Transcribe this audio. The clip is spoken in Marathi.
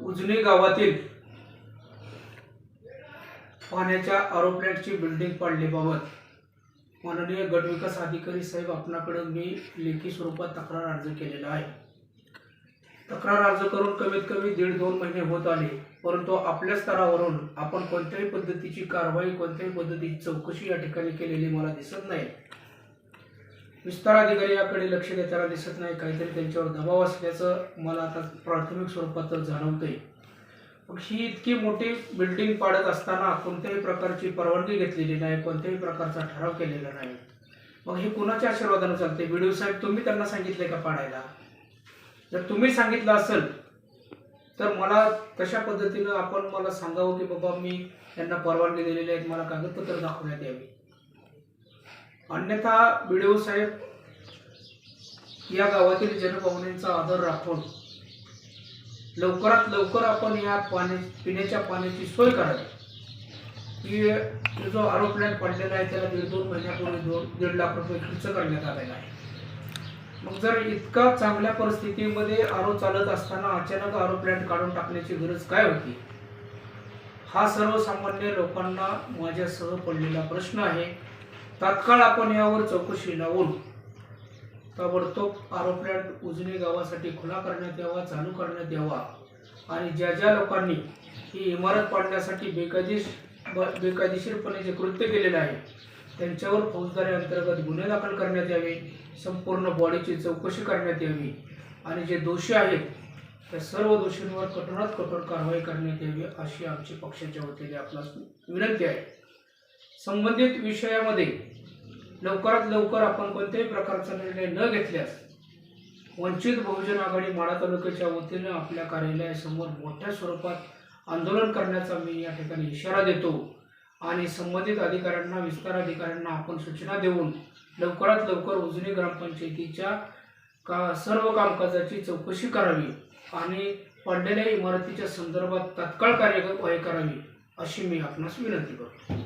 उजनी गावातील पाण्याच्या आरो बिल्डिंग पाडण्याबाबत माननीय गटविकास अधिकारी साहेब आपणाकडे मी लेखी स्वरूपात तक्रार अर्ज केलेला आहे. तक्रार अर्ज करून कमीत कमी दीड दोन महिने होत आले परंतु आपल्या स्तरावरून आपण कोणत्याही पद्धतीची कारवाई कोणत्याही पद्धतीची चौकशी या ठिकाणी केलेली मला दिसत नाही. विस्तार अधिकारी याकडे लक्ष देताना दिसत नाही. काहीतरी त्यांच्यावर दबाव असल्याचं मला आता प्राथमिक स्वरूपात जाणवतंय. मग ही इतकी मोठी बिल्डिंग पाडत असताना कोणत्याही प्रकारची परवानगी घेतलेली नाही कोणत्याही प्रकारचा ठराव केलेला नाही. मग हे कुणाच्या आशीर्वादानं चालते व्हिडिओ साहेब तुम्ही त्यांना सांगितले का पाडायला? जर तुम्ही सांगितलं असेल तर मला तशा पद्धतीनं आपण मला सांगावं की बाबा मी त्यांना परवानगी दिलेली आहेत मला कागदपत्र दाखवण्यात यावी? अन्यथा व्हिडिओ साहेब या गावातील जनभावनेचा आदर राखून लवकरात लवकर आपण या पाणी पिण्याच्या पाण्याची सोय करावी. की जो आरोप प्लॅन पडलेला आहे त्याला दीड दोन महिन्यापूर्वी दोन दीड लाख रुपये खर्च करण्यात आलेला आहे. मग जर इतका चांगल्या परिस्थितीमध्ये आरो चालत असताना अचानक आरो प्लॅन्ट काढून टाकण्याची गरज काय होती? हा सर्वसामान्य लोकांना माझ्यासह पडलेला प्रश्न आहे. तात्काळ आपण यावर चौकशी लावून ताबडतोब आरो प्लॅन्ट उजनी गावासाठी खुला करण्यात यावा चालू करण्यात यावा आणि ज्या ज्या लोकांनी ही इमारत पाडण्यासाठी बेकायदेश ब- बेकायदेशीरपणे जे कृत्य केलेलं आहे त्यांच्यावर फौजदारी अंतर्गत गुन्हे दाखल करण्यात यावे संपूर्ण बॉडीची चौकशी करण्यात यावी आणि जे दोषी आहेत त्या सर्व दोषींवर कठोरात कठोर कारवाई करण्यात यावी अशी आमची पक्षाच्या वतीने आपणास विनंती आहे. संबंधित विषयामध्ये लवकरात लवकर आपण कोणत्याही प्रकारचा निर्णय न घेतल्यास वंचित बहुजन आघाडी माढा तालुक्याच्या वतीने आपल्या कार्यालयासमोर मोठ्या स्वरूपात आंदोलन करण्याचा मी या ठिकाणी इशारा देतो. आणि संबंधित अधिकाऱ्यांना विस्तार अधिकाऱ्यांना आपण सूचना देऊन लवकरात लवकर उजनी ग्रामपंचायतीच्या का सर्व कामकाजाची चौकशी करावी आणि पडलेल्या इमारतीच्या संदर्भात तात्काळ कार्यवाही करावी अशी मी आपणास विनंती करतो.